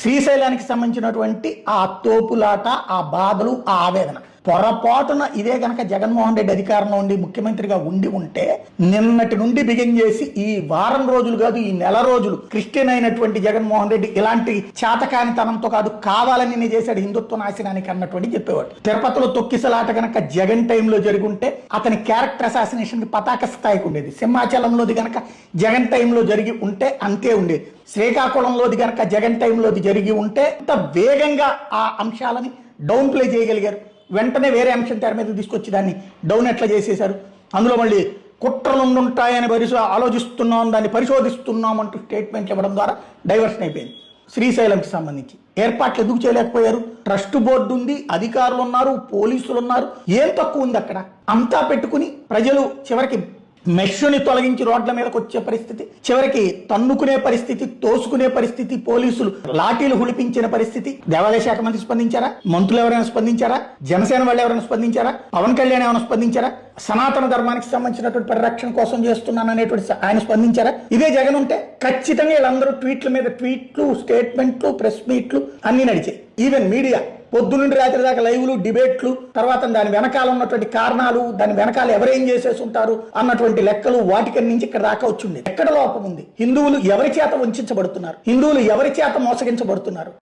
శ్రీశైలానికి సంబంధించినటువంటి ఆ తోపులాట ఆ బాధలు ఆ ఆవేదన. పొరపాటున ఇదే గనక జగన్మోహన్ రెడ్డి అధికారంలో ఉండి ముఖ్యమంత్రిగా ఉండి ఉంటే నిన్నటి నుండి బిగిన్ చేసి ఈ వారం రోజులు కాదు ఈ నెల రోజులు క్రిస్టియన్ అయినటువంటి జగన్మోహన్ రెడ్డి ఇలాంటి చేతకానితనంతో కాదు కావాలని నేను చేశాడు హిందుత్వ నాశనానికి అన్నటువంటి చెప్పేవాడు. తిరుపతిలో తొక్కిసలాట కనుక జగన్ టైంలో జరిగి ఉంటే అతని క్యారెక్టర్ అసాసినేషన్ పతాక స్థాయికి ఉండేది. సింహాచలంలోది కనుక జగన్ టైంలో జరిగి ఉంటే అంతే ఉండేది. శ్రీకాకుళంలోది కనుక జగన్ టైంలోది జరిగి ఉంటే అంత వేగంగా ఆ అంశాలని డౌన్ ప్లే చేయగలిగారు. వెంటనే వేరే అంశం తెర మీద తీసుకొచ్చి దాన్ని డౌన్ ఎట్లా చేసేశారు? అందులో మళ్ళీ కుట్రలు ఉంటాయని పరిశో ఆలోచిస్తున్నాం దాన్ని పరిశోధిస్తున్నాం అంటూ స్టేట్మెంట్లు ఇవ్వడం ద్వారా డైవర్షన్ అయిపోయింది. శ్రీశైలంకి సంబంధించి. ఏర్పాట్లు ఎందుకు చేయలేకపోయారు? ట్రస్ట్ బోర్డు ఉంది అధికారులు ఉన్నారు పోలీసులు ఉన్నారు. ఏం తక్కువ ఉంది అక్కడ? అంతా పెట్టుకుని ప్రజలు చివరికి మెష్ని తొలగించి రోడ్ల మీదకి వచ్చే పరిస్థితి చివరికి తన్నుకునే పరిస్థితి తోసుకునే పరిస్థితి పోలీసులు లాఠీలు హుడిపించిన పరిస్థితి. దేవాదాయ శాఖ మంత్రి స్పందించారా? మంత్రులు ఎవరైనా స్పందించారా? జనసేన వాళ్ళు ఎవరైనా స్పందించారా? పవన్ కళ్యాణ్ ఏమైనా స్పందించారా? సనాతన ధర్మానికి సంబంధించినటువంటి పరిరక్షణ కోసం చేస్తున్నాను అనేటువంటి ఆయన స్పందించారా? ఇదే జగన్ ఉంటే ఖచ్చితంగా వీళ్ళందరూ ట్వీట్ల మీద ట్వీట్లు స్టేట్మెంట్లు ప్రెస్ మీట్లు అన్ని నడిచాయి. ఈవెన్ మీడియా పొద్దునుండి రాత్రి దాకా లైవ్లు డిబేట్లు తర్వాత దాని వెనకాల ఉన్నటువంటి కారణాలు దాని వెనకాల ఎవరేం చేసేసి ఉంటారు అన్నటువంటి లెక్కలు వాటికి నుంచి ఇక్కడ దాకా వచ్చింది ఎక్కడ లోపం ఉంది? హిందువులు ఎవరి చేత వంచబడుతున్నారు? హిందువులు ఎవరి చేత మోసగించబడుతున్నారు?